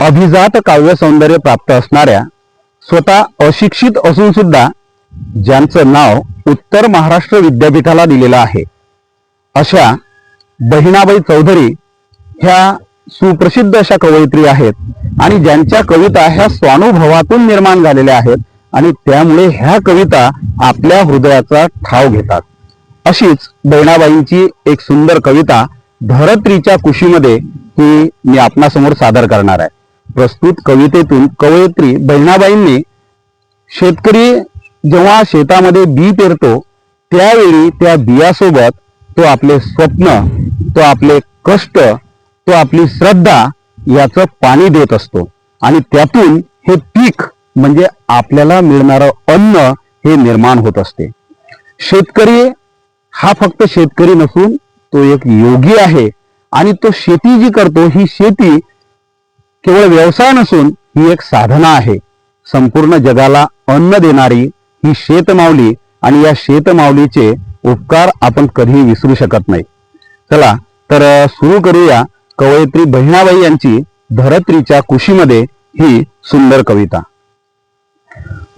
अभिजात काव्य सौंदर्य प्राप्त असणाऱ्या स्वतः अशिक्षित असून सुद्धा ज्यांचं नाव उत्तर महाराष्ट्र विद्यापीठाला दिलेलं आहे. अशा बहिणाबाई चौधरी ह्या सुप्रसिद्ध अशा कवयित्री आहेत आणि ज्यांच्या कविता ह्या स्वानुभवातून निर्माण झालेल्या आहेत आणि त्यामुळे ह्या कविता आपल्या हृदयाचा ठाव घेतात. अशीच बहिणाबाईंची एक सुंदर कविता धरत्रीच्या कुशीमध्ये ही मी आपणासमोर सादर करणार आहे. प्रस्तुत कवितेतून कवयित्री बहिणाबाईंनी शेतकरी जेव्हा शेतामध्ये बी पेरतो त्यावेळी त्या बियासोबत तो आपले स्वप्न तो आपले कष्ट तो आपली श्रद्धा याचं पाणी देत असतो. आणि त्यातून हे पीक म्हणजे आपल्याला मिळणारं अन्न हे निर्माण होत असते. शेतकरी हा फक्त शेतकरी नसून तो एक योगी आहे. आणि तो शेती जी करतो ही शेती केवळ व्यवसाय नसून ही एक साधना आहे. संपूर्ण जगाला अन्न देणारी ही शेतमावली आणि या शेतमावलीचे उपकार आपण कधीही विसरू शकत नाही. चला तर सुरू करूया कवयित्री बहिणाबाई यांची धरत्रीच्या कुशीमध्ये ही सुंदर कविता.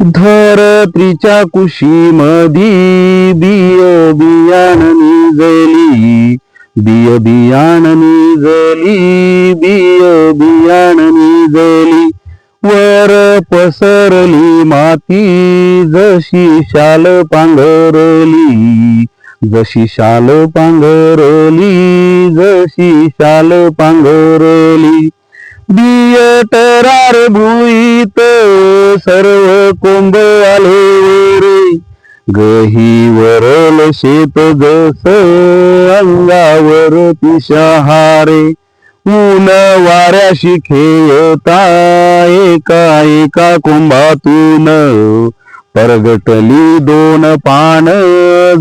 धरत्रीच्या कुशीमधी बियो बियाण निजली बिय बियाण निजली बिय बियाण निजली. वर पसरली माती जशी शाल पांघरली जशी शाल पांघरली जशी शाल पांघरली. बिय टरार भुईत सर्व कोंब आले रे गही वरल शेत जस अंगावर तिशहारे ऊन वाऱ्याशी खेळता एका एका कुंभातून. परगटली दोन पान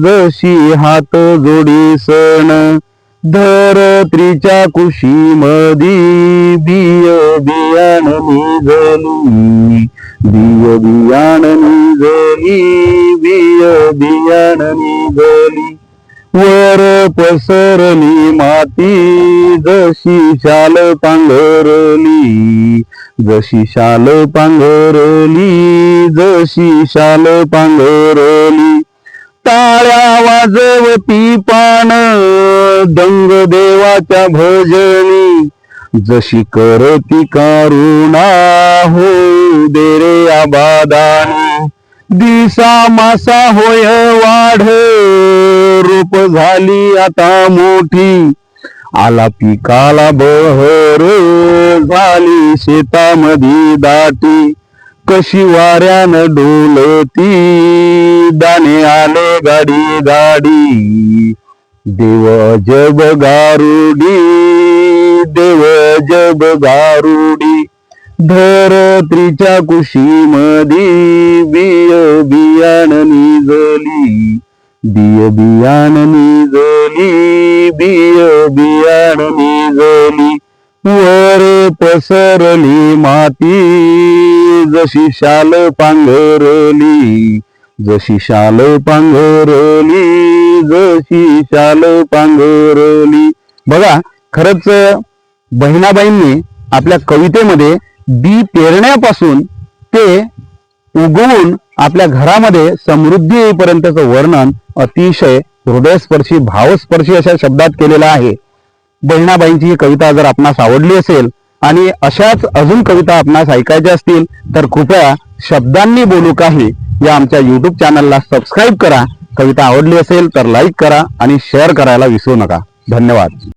जशी हात जोडी सण. धरत्रीच्या कुशीमधी बिय बियाण निघली बिय बियाण निजली बिय बियाण निजली वर पसरली माती जशी शाल पांघरली जशी शाल पांघरली जशी शाल पांघरली. टाळ्या वाजवती पान दंग देवाच्या भजनी जशी करती करुणा हो दे रे आबादानी. दिसा मासा होय वाढ रूप झाली आता मोठी. आला पिकाला बहर झाली शेतामध्ये दाटी. कशी वाऱ्यानं डोलती दाणे आले गाडी गाडी. देव जब गारुडी देव जग गारुडी धरत्रीच्या कुशीमधी बिय बियाण निजली बिय बियाण निजली बिय बियाण निजली वर पसरली माती जशी शाल पांघरली. जशी शाल पांघरली जशी शाल पांघरली. बघा खरंच बहिणाबाईंनी आपल्या कवितेमध्ये बी पेरण्यापासून ते उगवून आपल्या घरामध्ये समृद्धी येईपर्यंतचं वर्णन अतिशय हृदयस्पर्शी भावस्पर्शी अशा शब्दात केलेलं आहे. बहिणाबाईंची ही कविता जर आपणास आवडली असेल आणि अशाच अजून कविता आपणास ऐकायच्या असतील तर कृपया शब्दांनी बोलू काही या आमच्या युट्यूब चॅनलला सबस्क्राईब करा. कविता आवडली असेल तर लाईक करा आणि शेअर करायला विसरू नका. धन्यवाद.